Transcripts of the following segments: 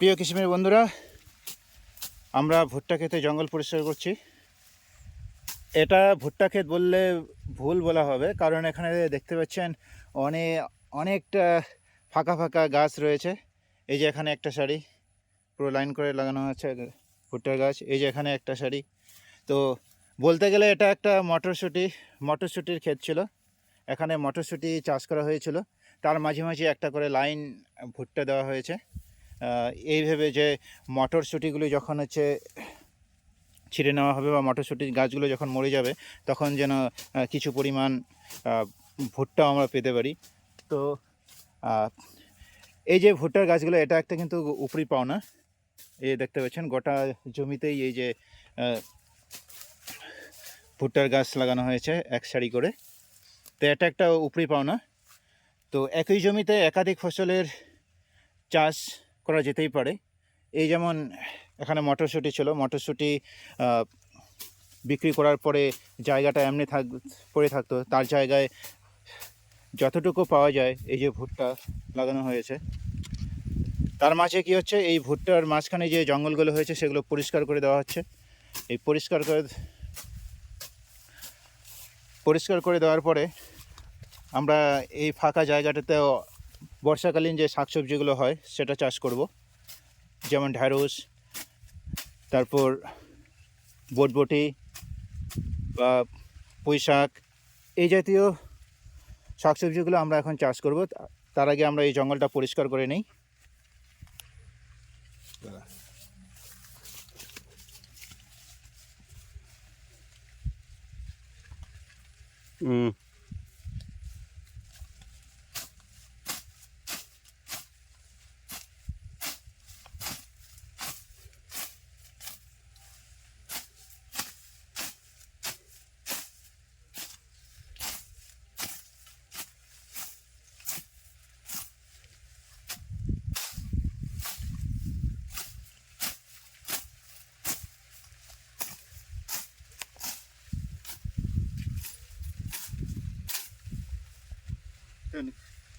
প্রিয় কৃষিমের বন্ধুরা, আমরা ভুট্টা ক্ষেতে জঙ্গল পরিষ্কার করছি। এটা ভুট্টা ক্ষেত বললে ভুল বলা হবে, কারণ এখানে দেখতে পাচ্ছেন অনেক অনেকটা ফাঁকা ফাঁকা গাছ রয়েছে। এই যে এখানে একটা শাড়ি পুরো লাইন করে লাগানো আছে ভুট্টার গাছ, এই যে এখানে একটা শাড়ি তো বলতে গেলে এটা একটা মটরশুঁটি, মটরশুঁটির ক্ষেত ছিল। এখানে মটরশুঁটি চাষ করা হয়েছিল। তার মাঝে মাঝে একটা করে লাইন ভুট্টা দেওয়া হয়েছে। এই ভেবে যে মটরশুঁটিগুলি যখন হচ্ছে ছিঁড়ে নেওয়া হবে বা মটরশুঁটির গাছগুলো যখন মরে যাবে তখন যেন কিছু পরিমাণ আহ, ভুট্টা আমরা পেতে পারি। তো এই যে ভুট্টার গাছগুলো এটা একটা কিন্তু উপরি পাওনা। এই দেখতে পাচ্ছেন গোটা জমিতেই এই যে ভুট্টার গাছ লাগানো হয়েছে এক সারি করে। তো এটা একটা উপরি পাওনা। তো একই জমিতে একাধিক ফসলের চাষ করা যেতেই পারে। এই যেমন এখানে মটরশুঁটি ছিল, মটরশুঁটি বিক্রি করার পরে জায়গাটা এমনি থাক, পড়ে থাকতো। তার জায়গায় যতটুকু পাওয়া যায় এই যে ভুট্টা লাগানো হয়েছে। তার মাঝে কি হচ্ছে? এই ভুট্টার মাঝখানে যে জঙ্গলগুলো হয়েছে সেগুলো পরিষ্কার করে দেওয়া হচ্ছে। এই পরিষ্কার করে পরিষ্কার করে দেওয়ার পরে আমরা এই ফাঁকা জায়গাটাতে বর্ষাকালীন যে শাকসবজিগুলো হয়, সেটা চাষ করব। যেমন ঢ্যাঁড়স, তারপর বটবটি বা পুঁই শাক, এই জাতীয় শাকসবজিগুলো আমরা এখন চাষ করব। তার আগে আমরা এই জঙ্গলটা পরিষ্কার করে নিই। হুম।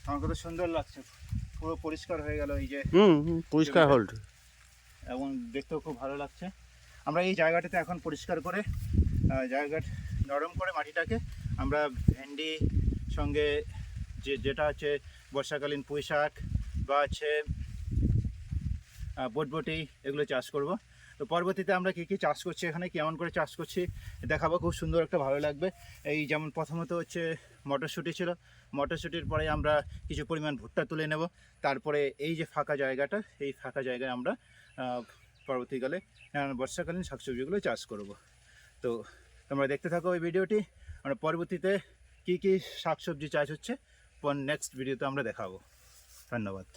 আমার কত সুন্দর লাগছে। পুরো পরিষ্কার হয়ে গেল এই যে হুম পরিষ্কার এবং দেখতেও খুব ভালো লাগছে। আমরা এই জায়গাটাতে এখন পরিষ্কার করে জায়গা নরম করে মাটিটাকে আমরা ভেন্ডি সঙ্গে যে যেটা আছে বর্ষাকালীন পুঁই শাক বা আছে বটবটি এগুলো চাষ করব। তো পরবর্তীতে আমরা কী কী চাষ করছি, এখানে কেমন করে চাষ করছি, দেখাবো। খুব সুন্দর একটা ভালো লাগবে। এই যেমন প্রথমত হচ্ছে মটরশুঁটি ছিল। মটরশুঁটির পরে আমরা কিছু পরিমাণ ভুট্টা তুলে নেব। তারপরে এই যে ফাঁকা জায়গাটা, এই ফাঁকা জায়গায় আমরা পরবর্তীকালে বর্ষাকালীন শাকসবজিগুলো চাষ করব। তো তোমরা দেখতে থাকো ওই ভিডিওটি। আমরা পরবর্তীতে কী কী শাকসবজি চাষ হচ্ছে নেক্সট ভিডিওতে আমরা দেখাবো। ধন্যবাদ।